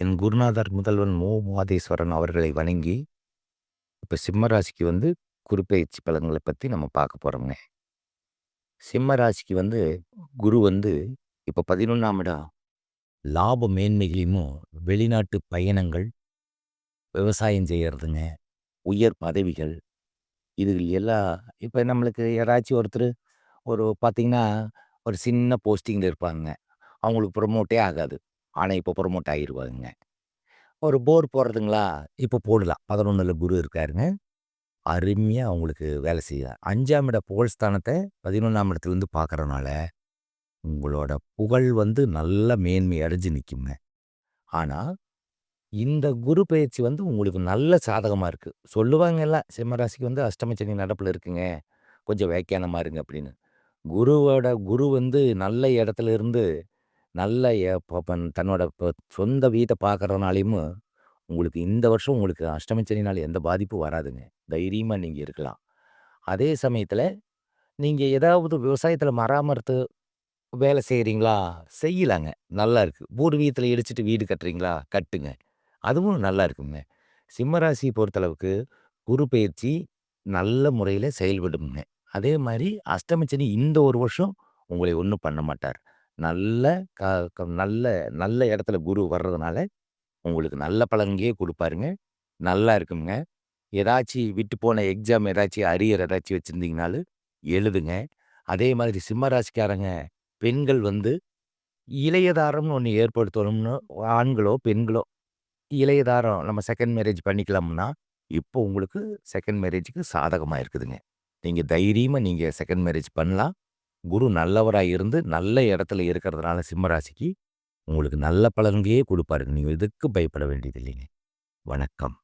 என் குருநாதர் முதல்வன் மோ. மாதேஸ்வரன் அவர்களை வணங்கி இப்போ சிம்ம ராசிக்கு வந்து குருப்பெயர்ச்சி பலன்களை பற்றி நம்ம பார்க்க போகிறோங்க சிம்ம ராசிக்கு வந்து குரு வந்து இப்போ பதினொன்றாம் இடம். லாப மேன்மைகளையும் வெளிநாட்டு பயணங்கள் விவசாயம் செய்கிறதுங்க உயர் பதவிகள் இதுகள் எல்லாம் இப்போ நம்மளுக்கு யாராச்சும் ஒருத்தர் ஒரு பார்த்தீங்கன்னா ஒரு சின்ன போஸ்டிங்கில் இருப்பாங்க. அவங்களுக்கு ப்ரொமோட்டே ஆகாது. ஆனால் இப்போ ப்ரொமோட் ஆகிடுவாங்க ஒரு போர் போடுறதுங்களா? இப்போ போடலாம். பதினொன்றில் குரு இருக்காருங்க. அருமையாக அவங்களுக்கு வேலை செய்யலாம். அஞ்சாம் இட புகழ் ஸ்தானத்தை பதினொன்றாம் இடத்துலேருந்து பார்க்குறனால உங்களோட புகழ் வந்து நல்ல மேன்மை அடைஞ்சு நிற்குங்க ஆனால் இந்த குரு பயிற்சி வந்து உங்களுக்கு நல்ல சாதகமாக இருக்குது சொல்லுவாங்க எல்லாம் சிம்மராசிக்கு வந்து அஷ்டமச்சனி நடப்பில் இருக்குங்க. கொஞ்சம் வியாக்கியானமாக இருங்க அப்படின்னு. குருவோட குரு வந்து நல்ல இடத்துல இருந்து நல்ல எ- ப- தன்னோட ப- சொந்த வீட்டை பார்க்கறதுனாலையும் உங்களுக்கு இந்த வருஷம் உங்களுக்கு அஷ்டமச்சனினால எந்த பாதிப்பும் வராதுங்க. தைரியமாக நீங்கள் இருக்கலாம். அதே சமயத்தில் நீங்கள் ஏதாவது விவசாயத்தில் மராமரத்து வேலை செய்கிறீங்களா செய்யலாங்க. நல்லா இருக்குது பூர்வீகத்தில் இடிச்சிட்டு வீடு கட்டுறீங்களா? கட்டுங்க. அதுவும் நல்லா இருக்குங்க. சிம்மராசி பொறுத்தளவுக்கு குரு பயிற்சி நல்ல முறையில் செயல்படுங்க அதே மாதிரி சனி இந்த ஒரு வருஷம் உங்களை ஒன்றும் பண்ண மாட்டார். நல்ல க க- நல்ல நல்ல இடத்துல குரு வர்றதுனால உங்களுக்கு நல்ல பலன்களே கொடுப்பாருங்க. நல்லா இருக்குங்க. ஏதாச்சும் விட்டு போன எக்ஸாம் ஏதாச்சும் அரியர் ஏதாச்சும் வச்சுருந்தீங்கனாலும் எழுதுங்க. அதே மாதிரி சிம்ம ராசிக்காரங்க பெண்கள் வந்து இளையதாரம்னு ஒன்று ஏற்படுத்தணும்னு ஆண்களோ பெண்களோ இளையதாரம் நம்ம செகண்ட் மேரேஜ் பண்ணிக்கலாம்னா இப்போ உங்களுக்கு செகண்ட் மேரேஜுக்கு சாதகமாக இருக்குதுங்க. நீங்கள் தைரியமாக நீங்கள் செகண்ட் மேரேஜ் பண்ணலாம். குரு நல்லவராக இருந்து நல்ல இடத்துல இருக்கிறதுனால சிம்மராசிக்கு உங்களுக்கு நல்ல பலன்களையே கொடுப்பாருங்க நீங்கள் எதுக்கு பயப்பட வேண்டியது இல்லைங்க வணக்கம்.